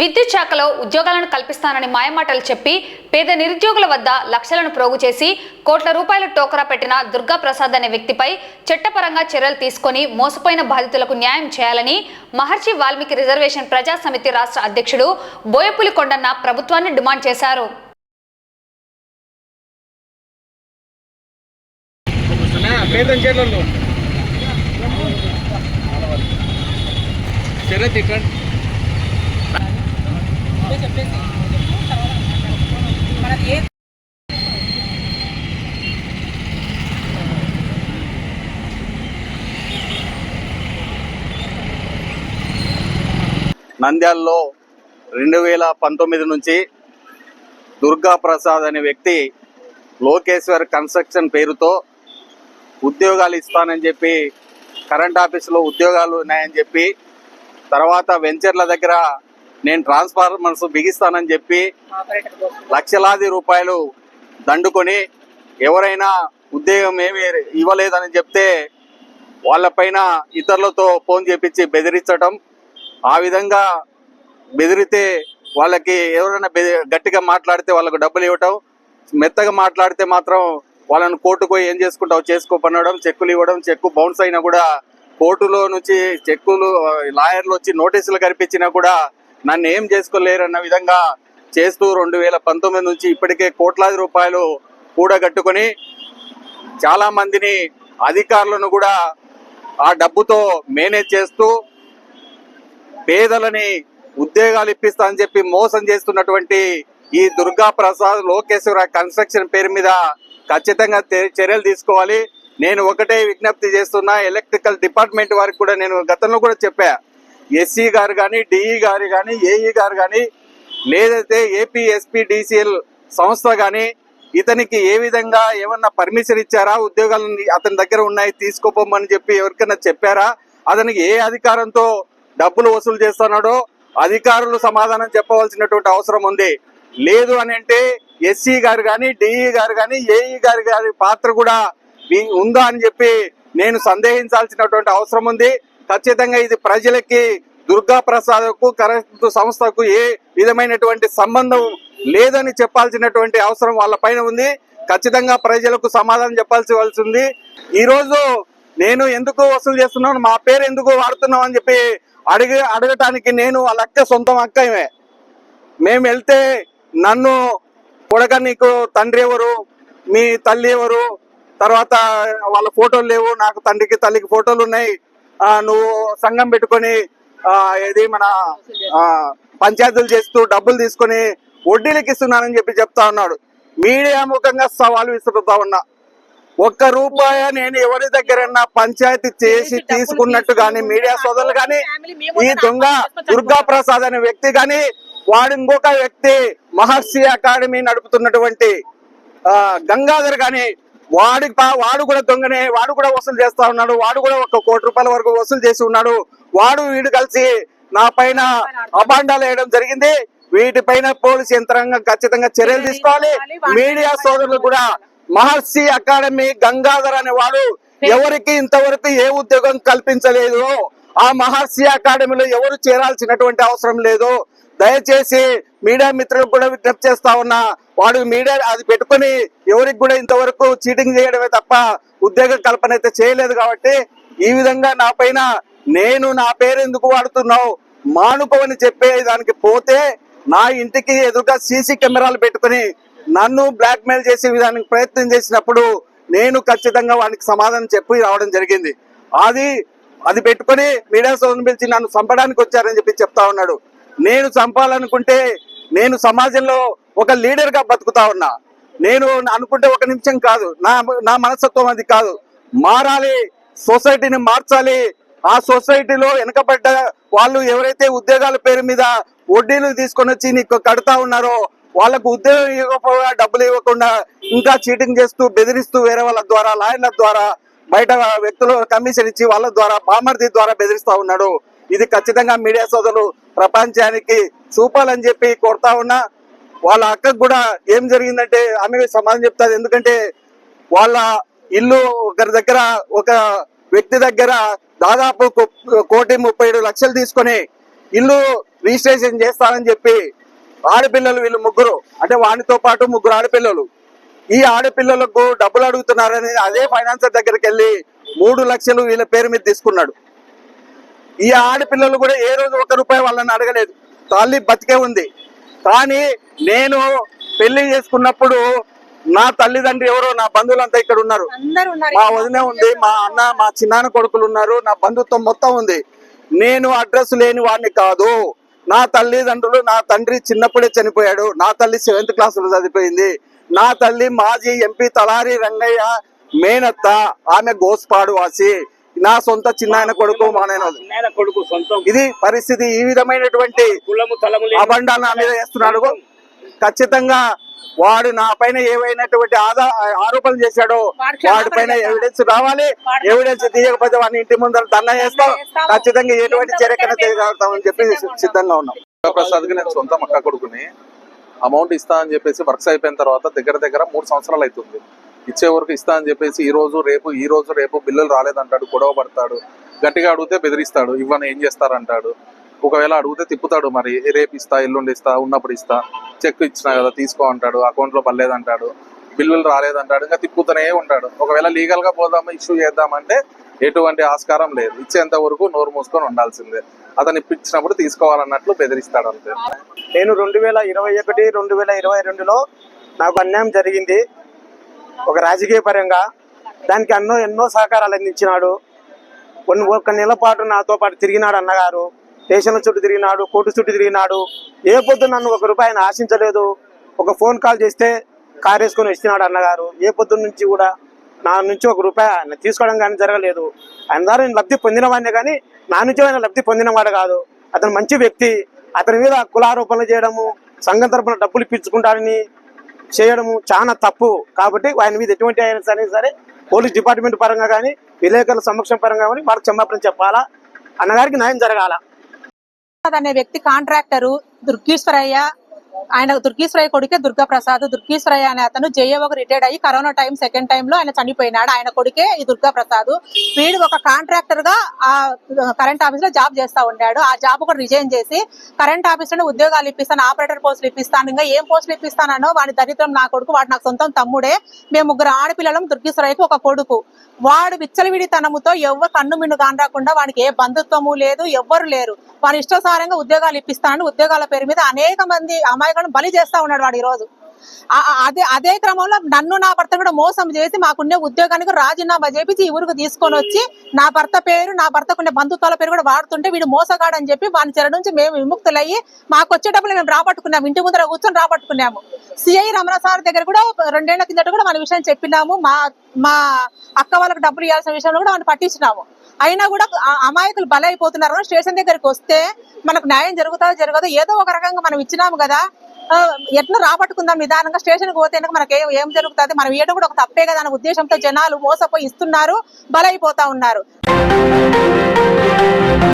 విద్యుత్ శాఖలో ఉద్యోగాలను కల్పిస్తానని మాయమాటలు చెప్పి పేద నిరుద్యోగుల వద్ద లక్షలను ప్రోగు చేసి కోట్ల రూపాయల టోకరా పెట్టిన దుర్గా ప్రసాద్ అనే వ్యక్తిపై చట్టపరంగా చర్యలు తీసుకొని మోసపోయిన బాధితులకు న్యాయం చేయాలని మహర్షి వాల్మీకి రిజర్వేషన్ ప్రజా సమితి రాష్ట్ర అధ్యక్షుడు బోయపులి కొండన్న ప్రభుత్వాన్ని డిమాండ్ చేశారు. పేదం చెప్పేసి. మనది ఏ నంద్యాలలో రెండు వేల పంతొమ్మిది నుంచి దుర్గా ప్రసాద్ అనే వ్యక్తి లోకేశ్వర్ కన్స్ట్రక్షన్ పేరుతో ఉద్యోగాలు ఇస్తానని చెప్పి కరెంట్ ఆఫీసులో ఉద్యోగాలు ఉన్నాయని చెప్పి తర్వాత వెంచర్ల దగ్గర నేను ట్రాన్స్ఫార్మర్స్ బిగిస్తానని చెప్పి లక్షలాది రూపాయలు దండుకొని ఎవరైనా ఉద్యోగం ఏమి ఇవ్వలేదని చెప్తే వాళ్ళపైన ఇతరులతో ఫోన్ చేపించి బెదిరించడం ఆ విధంగా బెదిరితే వాళ్ళకి ఎవరైనా బె- గట్టిగా మాట్లాడితే వాళ్ళకు డబ్బులు ఇవ్వటం మెత్తగా మాట్లాడితే మాత్రం వాళ్ళని కోర్టుకు పోయి ఏం చేసుకుంటావు చేసుకోపనడం చెక్కులు ఇవ్వడం చెక్కు బౌన్స్ అయినా కూడా కోర్టులో నుంచి చెక్కులు లాయర్లు వచ్చి నోటీసులు కనిపించినా కూడా నన్ను ఏం చేసుకోలేరన్న విధంగా చేస్తూ రెండు వేల పంతొమ్మిది నుంచి ఇప్పటికే కోట్లాది రూపాయలు కూడగట్టుకొని చాలా మందిని అధికారులను కూడా ఆ డబ్బుతో మేనేజ్ చేస్తూ పేదలని ఉద్యోగాలు ఇప్పిస్తా అని చెప్పి మోసం చేస్తున్నటువంటి ఈ దుర్గా ప్రసాద్ లోకేశ్వర కన్స్ట్రక్షన్ పేరు మీద ఖచ్చితంగా చర్యలు తీసుకోవాలి. నేను ఒకటే విజ్ఞప్తి చేస్తున్నా ఎలక్ట్రికల్ డిపార్ట్మెంట్ వారికి కూడా నేను గతంలో కూడా చెప్పా. ఎస్సీ గారు కానీ డిఈ గారు కానీ ఏఈ గారు కానీ లేదైతే ఏపీ ఎస్పీ డిసిఎల్ సంస్థ కానీ ఇతనికి ఏ విధంగా ఏమన్నా పర్మిషన్ ఇచ్చారా? ఉద్యోగాలు అతని దగ్గర ఉన్నాయి తీసుకోపోమని చెప్పి ఎవరికైనా చెప్పారా? అతనికి ఏ అధికారంతో డబ్బులు వసూలు చేస్తున్నాడో అధికారులు సమాధానం చెప్పవలసినటువంటి అవసరం ఉంది. లేదు అని అంటే ఎస్సీ గారు కానీ డిఈ గారు కానీ ఏఈ గారు గారి పాత్ర కూడా మీ- ఉందా అని చెప్పి నేను సందేహించాల్సినటువంటి అవసరం ఉంది. ఖచ్చితంగా ఇది ప్రజలకి దుర్గా ప్రసాద్కు కరెంటు సంస్థకు ఏ విధమైనటువంటి సంబంధం లేదని చెప్పాల్సినటువంటి అవసరం వాళ్ళ పైన ఉంది. ఖచ్చితంగా ప్రజలకు సమాధానం చెప్పాల్సి వలసి ఉంది నేను ఎందుకు వసూలు చేస్తున్నాను మా పేరు ఎందుకు వాడుతున్నాం అని చెప్పి అడిగి అడగటానికి నేను వాళ్ళ అక్క సొంతం అక్కమే. మేము వెళ్తే నన్ను కొడక నీకు తండ్రి ఎవరు మీ తల్లి ఎవరు తర్వాత వాళ్ళ ఫోటోలు లేవు నాకు తండ్రికి తల్లికి ఫోటోలు ఉన్నాయి. నువ్వు సంఘం పెట్టుకొని ఇది మన పంచాయతీలు చేస్తూ డబ్బులు తీసుకొని వడ్డీలకి ఇస్తున్నానని చెప్పి చెప్తా ఉన్నాడు. మీడియా ముఖంగా సవాలు విసురుతా ఉన్నా. ఒక్క రూపాయి నేను ఎవరి దగ్గరన్నా పంచాయతీ చేసి తీసుకున్నట్టు గాని మీడియా సోదరులు గాని ఈ దొంగ దుర్గా ప్రసాద్ అనే వ్యక్తి గాని వాడు ఇంకొక వ్యక్తి మహర్షి అకాడమీ నడుపుతున్నటువంటి గంగాధర్ గాని వాడి వాడు కూడా దొంగనే వాడు కూడా వసూలు చేస్తా ఉన్నాడు వాడు కూడా ఒక కోటి రూపాయల వరకు వసూలు చేసి ఉన్నాడు. వాడు వీడు కలిసి నా పైన అభాండాలు వేయడం జరిగింది. వీటిపైన పోలీసు యంత్రాంగం ఖచ్చితంగా చర్యలు తీసుకోవాలి. మీడియా సోదరులు కూడా మహర్షి అకాడమీ గంగాధర్ అనే వాడు ఎవరికి ఇంతవరకు ఏ ఉద్యోగం కల్పించలేదు. ఆ మహర్షి అకాడమీలో ఎవరు చేరాల్సినటువంటి అవసరం లేదు. దయచేసి మీడియా మిత్రులకు కూడా విజ్ఞప్తి చేస్తా ఉన్నా వాడు మీడియా అది పెట్టుకొని ఎవరికి కూడా ఇంతవరకు చీటింగ్ చేయడమే తప్ప ఉద్యోగ కల్పన అయితే చేయలేదు కాబట్టి ఈ విధంగా నా నేను నా పేరు ఎందుకు వాడుతున్నావు మానుకోవని చెప్పే దానికి పోతే నా ఇంటికి ఎదురుగా సీసీ కెమెరాలు పెట్టుకుని నన్ను బ్లాక్ మెయిల్ చేసే విధానికి ప్రయత్నం చేసినప్పుడు నేను ఖచ్చితంగా వానికి సమాధానం చెప్పి రావడం జరిగింది. అది అది పెట్టుకొని మీడియా సోదరుని పిలిచి నన్ను చంపడానికి వచ్చారని చెప్పి చెప్తా ఉన్నాడు. నేను చంపాలనుకుంటే నేను సమాజంలో ఒక లీడర్గా బతుకుతా ఉన్నా. నేను అనుకుంటే ఒక నిమిషం కాదు. నా నా మనస్తత్వం అది కాదు. మారాలి. సొసైటీని మార్చాలి. ఆ సొసైటీలో వెనకబడ్డ వాళ్ళు ఎవరైతే ఉద్యోగాల పేరు మీద వడ్డీలు తీసుకొని వచ్చి నీకు కడతా ఉన్నారో వాళ్ళకు ఉద్యోగం ఇవ్వకపోగా డబ్బులు ఇవ్వకుండా ఇంకా చీటింగ్ చేస్తూ బెదిరిస్తూ వేరే వాళ్ళ ద్వారా లాయర్ల ద్వారా బయట వ్యక్తులు కమిషన్ ఇచ్చి వాళ్ళ ద్వారా బామర్ది ద్వారా బెదిరిస్తా ఉన్నాడు. ఇది ఖచ్చితంగా మీడియా సోదరులు ప్రపంచానికి చూపాలని చెప్పి కోరుతా ఉన్నా వాళ్ళ అక్కకు కూడా ఏం జరిగిందంటే ఆమె సమాధానం చెప్తారు ఎందుకంటే వాళ్ళ ఇల్లు ఒకరి దగ్గర ఒక వ్యక్తి దగ్గర దాదాపు కోటి ముప్పై ఏడు లక్షలు తీసుకొని ఇల్లు రిజిస్ట్రేషన్ చేస్తానని చెప్పి ఆడపిల్లలు వీళ్ళు ముగ్గురు అంటే వానితో పాటు ముగ్గురు ఆడపిల్లలు. ఈ ఆడపిల్లలకు డబ్బులు అడుగుతున్నారని అదే ఫైనాన్సర్ దగ్గరికి వెళ్ళి మూడు లక్షలు వీళ్ళ పేరు మీద తీసుకున్నాడు. ఈ ఆడపిల్లలు కూడా ఏ రోజు ఒక రూపాయి వాళ్ళని అడగలేదు. తల్లి బతికే ఉంది. కానీ నేను పెళ్ళి చేసుకున్నప్పుడు నా తల్లిదండ్రి ఎవరో నా బంధువులంతా ఇక్కడ ఉన్నారు. మా వదిన ఉంది మా అన్న మా చిన్నాన్న కొడుకులు ఉన్నారు. నా బంధుత్వం మొత్తం ఉంది. నేను అడ్రస్ లేని వాడిని కాదు. నా తల్లిదండ్రులు నా తండ్రి చిన్నప్పుడే చనిపోయాడు. నా తల్లి సెవెంత్ క్లాస్లో చదివిపోయింది. నా తల్లి మాజీ ఎంపీ తలారి రంగయ్య మేనత్త ఆమె గోస్పాడు వాసి. నా సొంత చిన్నాయన కొడుకు మా నాయన చిన్న కొడుకు సొంతం. ఇది పరిస్థితి ఈ విధమైనటువంటి అబండాలు నా మీద వేస్తున్నాడు. ఖచ్చితంగా వాడు నా పైన ఏవైనటువంటి ఆదా ఆరోపణలు చేశాడో వాడు పైన. ఎవిడెన్స్ రావాలి. వాడు ఎవిడెన్స్ తీయకపోతే వాడిని ఇంటి ముందర దండ చేస్తాం. ఖచ్చితంగా ఎటువంటి చర్యకైనా తీయగలుగుతామని చెప్పి సిద్ధంగా ఉన్నాం. సిద్ధంగా ఉన్నాం. ప్రసాద్కి నేను సొంత అక్క కొడుకుని. అమౌంట్ ఇస్తా అని చెప్పేసి వర్క్స్ అయిపోయిన తర్వాత దగ్గర దగ్గర మూడు సంవత్సరాలు అవుతుంది. ఇచ్చే వరకు ఇస్తా అని చెప్పేసి ఈ రోజు రేపు ఈ రోజు రేపు బిల్లులు రాలేదంటాడు గొడవ పడతాడు గట్టిగా అడిగితే బెదిరిస్తాడు ఇవ్వని ఏం చేస్తారంటాడు. ఒకవేళ అడిగితే తిప్పుతాడు మరి రేపు ఇస్తా ఎల్లుండి ఇస్తా ఉన్నప్పుడు ఇస్తా చెక్ ఇచ్చినా కదా తీసుకో అంటాడు అకౌంట్లో పర్లేదంటాడు బిల్లులు రాలేదంటాడు ఇంకా తిప్పుతూనే ఉంటాడు. ఒకవేళ లీగల్గా పోదాము పోదామా ఇష్యూ చేద్దామంటే ఎటువంటి ఆస్కారం లేదు. ఇచ్చేంత వరకు నోరు మూసుకొని ఉండాల్సిందే. అతను ఇప్పించినప్పుడు తీసుకోవాలన్నట్లు బెదిరిస్తాడు అంతే. నేను రెండు వేల ఇరవై ఒకటి రెండు వేల ఇరవై రెండులో నాకు అన్యాయం జరిగింది. ఒక రాజకీయ పరంగా దానికి ఎన్నో ఎన్నో సహకారాలు అందించినాడు. కొన్ని ఒక నెల పాటు నాతో పాటు తిరిగినాడు అన్నగారు. స్టేషన్ల చుట్టూ తిరిగినాడు కోర్టు చుట్టూ తిరిగినాడు. ఏ పొద్దు నన్ను ఒక రూపాయి ఆశించలేదు. ఒక ఫోన్ కాల్ చేస్తే కారు వేసుకొని వచ్చినాడు అన్నగారు. ఏ పొద్దు నుంచి కూడా నా నుంచి ఒక రూపాయి ఆయన తీసుకోవడం కానీ జరగలేదు. ఆయన ద్వారా నేను లబ్ధి పొందినవాడినే కానీ నా నుంచి ఆయన లబ్ధి పొందినవాడు కాదు. అతను మంచి వ్యక్తి. అతని మీద కులారోపణలు చేయడము సంఘం తరపున డబ్బులు ఇప్పించుకుంటాడని చేయడము చాలా తప్పు. కాబట్టి ఆయన మీద ఎటువంటి అయినా సరే సరే పోలీస్ డిపార్ట్మెంట్ పరంగా కానీ విలేకరుల సమక్షం పరంగా కానీ వాళ్ళకి క్షమాపణ చెప్పాలా? అన్నగారికి న్యాయం జరగాల? అనే వ్యక్తి కాంట్రాక్టరు దుర్గేశ్వరయ్య ఆయన దుర్గీశ్వరయ్య కొడుకే దుర్గా ప్రసాద్ దుర్గీశ్వరయ్య అనే అతను జేఏఓకి రిటైర్డ్ అయ్యి కరోనా టైం సెకండ్ టైం లో ఆయన చనిపోయినాడు. ఆయన కొడుకే ఈ దుర్గా ప్రసాద్ వీడు ఒక కాంట్రాక్టర్గా ఆ కరెంట్ ఆఫీస్లో జాబ్ చేస్తా ఉన్నాడు ఆ జాబ్ కూడా రిజైన్ చేసి కరెంట్ ఆఫీస్లో ఉద్యోగాలు ఇప్పిస్తాను ఆపరేటర్ పోస్టులు ఇప్పిస్తాను ఇంకా ఏం పోస్టులు ఇప్పిస్తానో వాడి దరిద్రం నా కొడుకు వాడు నాకు సొంతం తమ్ముడే. మేము ముగ్గురు ఆడపిల్లలం దుర్గీశ్వరయ్యకు ఒక కొడుకు. వాడు విచ్చలవిడితనముతో ఎవ్వరు కన్ను మిన్ను కానరాకుండా వాడికి ఏ బంధుత్వము లేదు ఎవ్వరు లేరు. వాడి ఇష్టసారంగా ఉద్యోగాలు ఇప్పిస్తాను. ఉద్యోగాల పేరు మీద అనేక మంది అమాయకులను బలి చేస్తా ఉన్నాడు వాడు ఈ రోజు అదే అదే క్రమంలో నన్ను నా భర్త కూడా మోసం చేసి మాకున్న ఉద్యోగానికి రాజీనామా చేపించి ఈ ఊరికి తీసుకొని వచ్చి నా భర్త పేరు నా భర్తకున్న బంధుత్వాల పేరు కూడా వాడుతుంటే వీడు మోసగాడని చెప్పి వాని చెర నుంచి మేము విముక్తులయ్యి మాకు వచ్చేటప్పుడు మేము రాబట్టుకున్నాము. ఇంటి ముందర కూర్చొని రాబట్టుకున్నాము. సిఐ రమణసార్ దగ్గర కూడా రెండేళ్ళ కిందట కూడా మన విషయం చెప్పినాము. మా మా అక్క వాళ్ళకి డబ్బులు ఇవ్వాల్సిన విషయంలో కూడా మనం పట్టించినాము. అయినా కూడా అమాయకులు బలైపోతున్నారు. స్టేషన్ దగ్గరికి వస్తే మనకు న్యాయం జరుగుతుందో జరగదు. ఏదో ఒక రకంగా మనం ఇచ్చినాము కదా ఎట్లా రాబట్టుకుందాం నిదానంగా స్టేషన్కి పోతే మనకి ఏం ఏం జరుగుతుంది? మనం ఇవ్వడం కూడా ఒక తప్పే కదా అనే ఉద్దేశంతో జనాలు మోసపోయి ఇస్తున్నారు బలైపోతా ఉన్నారు.